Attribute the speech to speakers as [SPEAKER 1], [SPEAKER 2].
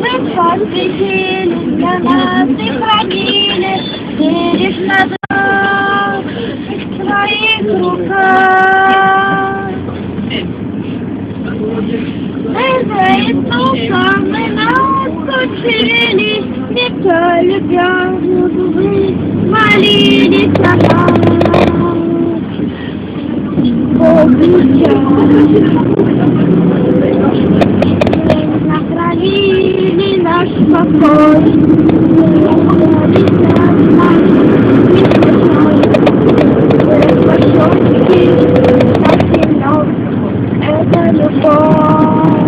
[SPEAKER 1] Вы посвятили для нас и Sayın Sultan. Evet Sultan ben malini sana. Oh, Na krainie nasz pokój wonderful.